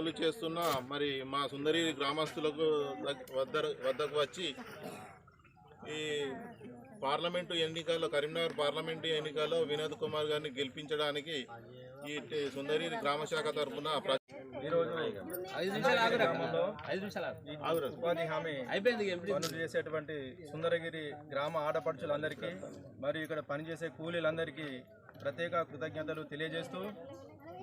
పనులు చేస్తున్న మరి మా సుందరి గ్రామస్తులకు వద్ద వద్దకు వచ్చి ఈ పార్లమెంటు ఎన్నికల్లో కరీంనగర్ పార్లమెంటు ఎన్నికల్లో వినోద్ కుమార్ గారిని గెలిపించడానికి ఈ సుందరి గ్రామ శాఖ తరఫున ఈరోజు. ఉపాధి హామీ అయిపోయింది పనులు చేసేటువంటి సుందరగిరి గ్రామ ఆడపడుచులందరికీ మరియు ఇక్కడ పనిచేసే కూలీలందరికీ ప్రత్యేక కృతజ్ఞతలు తెలియజేస్తూ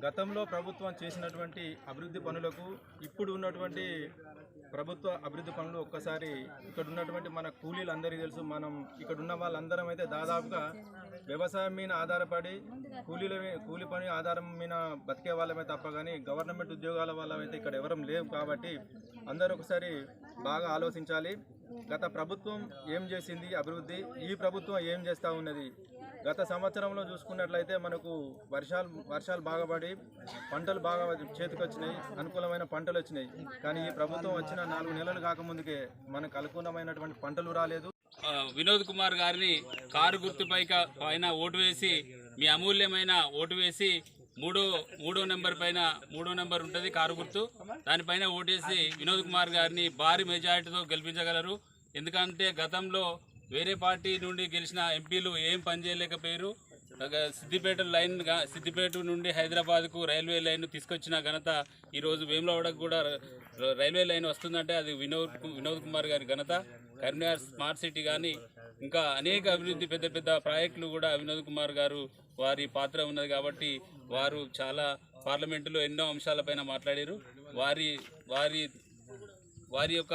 గతంలో ప్రభుత్వం చేసినటువంటి అభివృద్ధి పనులకు ఇప్పుడు ఉన్నటువంటి ప్రభుత్వ అభివృద్ధి పనులు ఒక్కసారి ఇక్కడ ఉన్నటువంటి మన కూలీలందరికీ తెలుసు మనం ఇక్కడ ఉన్న వాళ్ళందరం అయితే దాదాపుగా వ్యవసాయం మీద ఆధారపడి కూలీల మీ- కూలి పని ఆధారం మీద బతికే వాళ్ళమే తప్ప కానీ గవర్నమెంట్ ఉద్యోగాల వాళ్ళమైతే ఇక్కడ ఎవరం లేవు కాబట్టి అందరూ ఒకసారి బాగా ఆలోచించాలి. గత ప్రభుత్వం ఏం చేసింది? అభివృద్ధి. ఈ ప్రభుత్వం ఏం చేస్తూ ఉన్నది? గత సంవత్సరంలో చూసుకున్నట్లయితే మనకు వర్షాలు వర్షాలు బాగా పడి పంటలు బాగా చేతికి వచ్చినాయి అనుకూలమైన పంటలు వచ్చినాయి. కానీ ఈ ప్రభుత్వం వచ్చిన నాలుగు నెలలు కాకముందుకే మనకు అనుకూలమైనటువంటి పంటలు రాలేదు. వినోద్ కుమార్ గారిని కారు గుర్తుపై పైన ఓటు వేసి మీ అమూల్యమైన ఓటు వేసి మూడో మూడో నెంబర్ పైన మూడో నెంబర్ ఉంటుంది కారు గుర్తు. దానిపైన ఓటేసి వినోద్ కుమార్ గారిని భారీ మెజారిటీతో గెలిపించగలరు. ఎందుకంటే గతంలో వేరే పార్టీ నుండి గెలిచిన ఎంపీలు ఏం పనిచేయలేకపోయారు సిద్దిపేట లైన్ సిద్దిపేట నుండి హైదరాబాద్కు రైల్వే లైన్ తీసుకొచ్చిన ఘనత ఈరోజు వేములవాడకు కూడా రైల్వే లైన్ వస్తుందంటే అది వినోద్ కు- వినోద్ కుమార్ గారి ఘనత. కరీంనగర్ స్మార్ట్ సిటీ కానీ ఇంకా అనేక అభివృద్ధి పెద్ద పెద్ద ప్రాజెక్టులు కూడా వినోద్ కుమార్ గారు వారి పాత్ర ఉన్నది కాబట్టి వారు చాలా పార్లమెంటులో ఎన్నో అంశాలపైన మాట్లాడారు. వారి వారి వారి యొక్క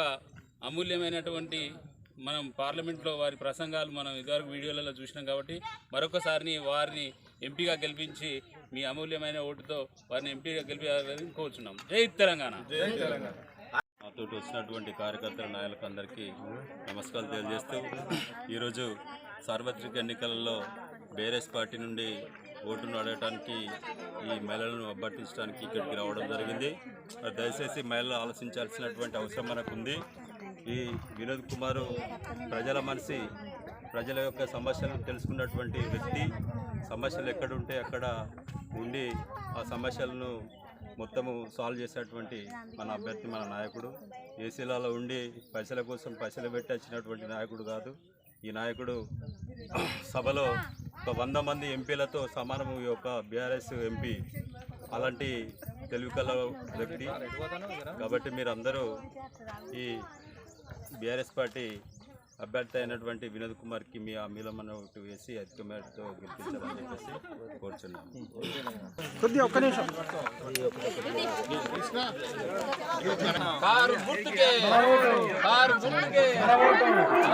అమూల్యమైనటువంటి మనం పార్లమెంట్లో వారి ప్రసంగాలు మనం ఇదివరకు వీడియోలలో చూసినాం కాబట్టి మరొకసారిని వారిని ఎంపీగా గెలిపించి మీ అమూల్యమైన ఓటుతో వారిని ఎంపీగా గెలిపించాలని కోరుచున్నాం జై తెలంగాణ. నాతో వచ్చినటువంటి కార్యకర్తల నాయకులకు అందరికీ నమస్కారాలు తెలియజేస్తూ ఈరోజు సార్వత్రిక ఎన్నికలలో బీఆర్ఎస్ పార్టీ నుండి ఓటును అడగటానికి ఈ మహిళలను అభ్యర్థించడానికి ఇక్కడికి రావడం జరిగింది. దయచేసి మహిళలు ఆలోచించాల్సినటువంటి అవసరం మనకు ఉంది ఈ వినోద్ కుమారు ప్రజల మనిషి ప్రజల యొక్క సమస్యలను తెలుసుకున్నటువంటి వ్యక్తి సమస్యలు ఎక్కడుంటే అక్కడ ఉండి ఆ సమస్యలను మొత్తము సాల్వ్ చేసినటువంటి మన అభ్యర్థి మన నాయకుడు. ఏసీలలో ఉండి పైసల కోసం పైసలు పెట్టి వచ్చినటువంటి నాయకుడు కాదు. ఈ నాయకుడు సభలో ఒక వంద మంది ఎంపీలతో సమానము ఈ యొక్క బీఆర్ఎస్ ఎంపీ అలాంటి తెలివికల వ్యక్తి. కాబట్టి మీరందరూ ఈ బీఆర్ఎస్ పార్టీ అభ్యర్థి అయినటువంటి వినోద్ కుమార్కి మీ ఆ మీలమన్న ఒకటి వేసి అధిక మేరతో గెలిపించాలని చెప్పేసి కోరుచున్నాము.